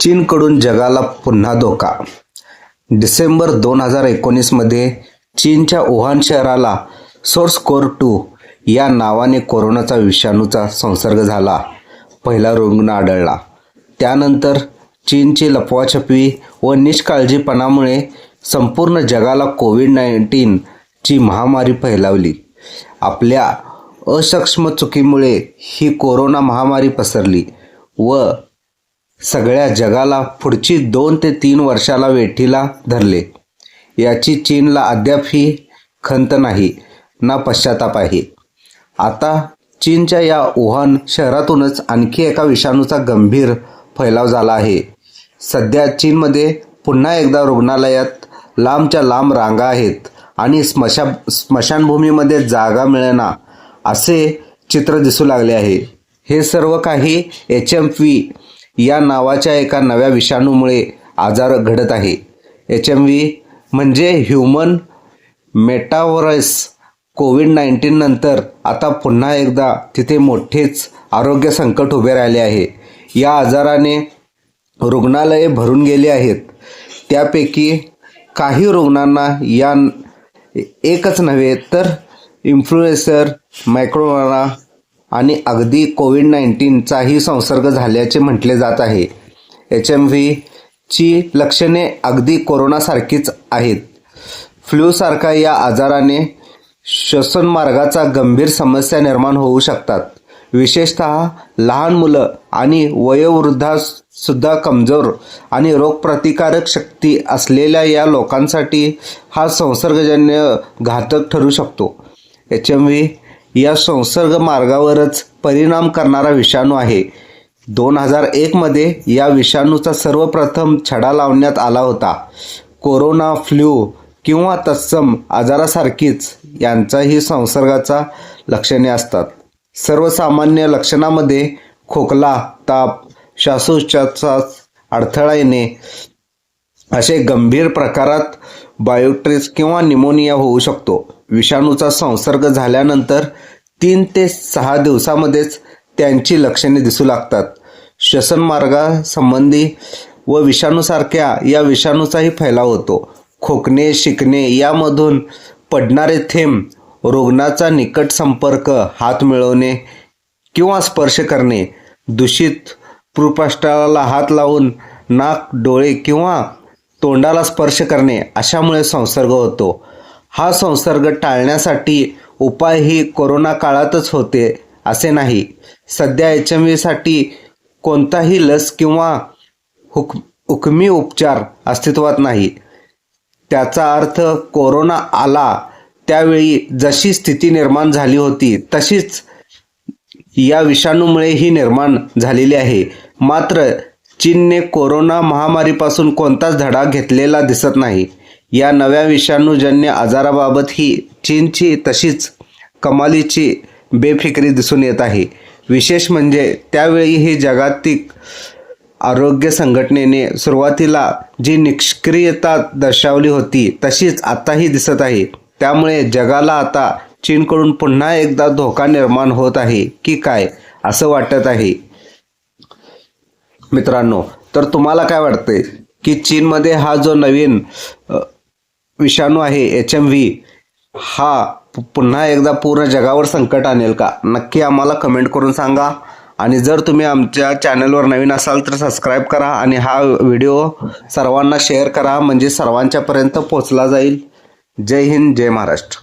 चीनकडून जगाला पुन्हा धोका. डिसेंबर दोन हजार एकोणीसमध्ये चीनच्या वुहान शहराला सोर्स कोर टू या नावाने कोरोनाचा विषाणूचा संसर्ग झाला. पहिला रुग्ण आढळला. त्यानंतर चीनची लपवाछपवी व निष्काळजीपणामुळे संपूर्ण जगाला कोविड नाईन्टीनची महामारी फैलावली. आपल्या असूक्ष्म चुकीमुळे ही कोरोना महामारी पसरली व सगळ्या जगाला पुढची दोन ते तीन वर्षाला वेठीला धरले. याची चीनला अद्यापही खंत नाही ना पश्चाताप आहे. आता चीनच्या या वुहान शहरातूनच आणखी एका विषाणूचा गंभीर फैलाव झाला आहे. सध्या चीनमध्ये पुन्हा एकदा रुग्णालयात लांबच्या लांब रांगा आहेत आणि स्मशा स्मशानभूमीमध्ये जागा मिळेना असे चित्र दिसू लागले आहे. हे सर्व काही एच एम व्ही या नावाच्या एका नव्या विषाणूमुळे आजार घडत आहे. एच एम व्ही म्हणजे ह्युमन मेटावरस कोविड नाईन्टीन नंतर आता पुन्हा एकदा तिथे मोठेच आरोग्य संकट उभे राहिले आहे. या आजाराने रुग्णालये भरून गेली आहेत. त्यापैकी काही रुग्णांना या एकच नव्हे तर इन्फ्लुएन्सर मायक्रोना आणि अगदी कोविड नाईन्टीनचाही संसर्ग झाल्याचे म्हटले जात आहे. एच एम व्हीची लक्षणे अगदी कोरोनासारखीच आहेत. फ्लूसारखा या आजाराने श्वसनमार्गाचा गंभीर समस्या निर्माण होऊ शकतात. विशेषतः लहान मुलं आणि वयोवृद्धासुद्धा कमजोर आणि रोगप्रतिकारक शक्ती असलेल्या या लोकांसाठी हा संसर्गजन्य घातक ठरू शकतो. एच एम व्ही या संसर्ग मार्गावरच परिणाम करणारा विषाणू आहे. दोन हजार एकमध्ये या विषाणूचा सर्वप्रथम छडा लावण्यात आला होता. कोरोना फ्लू किंवा तत्सम आजारासारखीच यांचाही संसर्गाचा लक्षणे असतात. सर्वसामान्य लक्षणामध्ये खोकला ताप श्वासोच्छवासात अडथळा येणे असे गंभीर प्रकारात बायोट्रिस किंवा निमोनिया होऊ शकतो. विषाणूचा संसर्ग झाल्यानंतर तीन ते सहा दिवसामध्येच त्यांची लक्षणे दिसू लागतात. श्वसनमार्गासंबंधी व विषाणूसारख्या या विषाणूचाही फैलाव होतो. खोकणे शिकणे यामधून पडणारे थेंब रुग्णाचा निकट संपर्क हात मिळवणे किंवा स्पर्श करणे दूषित पृष्ठाला हात लावून नाक डोळे किंवा तोंडाला स्पर्श करणे अशामुळे संसर्ग होतो. हा संसर्ग टाळण्यासाठी उपाय ही कोरोना काळातच होते असे नाही. सध्या एच एम व्हीसाठी कोणताही लस किंवा हुक हुकमी उपचार अस्तित्वात नाही. त्याचा अर्थ कोरोना आला त्यावेळी जशी स्थिती निर्माण झाली होती तशीच या विषाणूमुळे ही निर्माण झालेली आहे. मात्र चीनने कोरोना महामारीपासून कोणताच धडा घेतलेला दिसत नाही. या नव्या विषाणूजन्य आजाराबाबत ही चीनची तशीच कमालीची बेफिकरी दिसून येत आहे. विशेष म्हणजे त्यावेळी ही जागतिक आरोग्य संघटनेने सुरुवातीला जी निष्क्रियता दर्शवली होती तशीच आताही दिसत आहे. त्यामुळे जगाला आता चीनकडून पुन्हा एकदा धोका निर्माण होत आहे की काय असं वाटत आहे. मित्रांनो तर तुम्हाला काय वाटते की चीनमध्ये हा जो नवीन विषाणू आहे एच एम व्ही हा पु- पुन्हा एकदा पूर्ण जगावर संकट आणेल का? नक्की आम्हाला कमेंट करून सांगा. आणि जर तुम्ही आमच्या चॅनलवर नवीन असाल तर सबस्क्राईब करा आणि हा व्हिडिओ सर्वांना शेअर करा म्हणजे सर्वांच्यापर्यंत पोचला जाईल. जय हिंद जय महाराष्ट्र.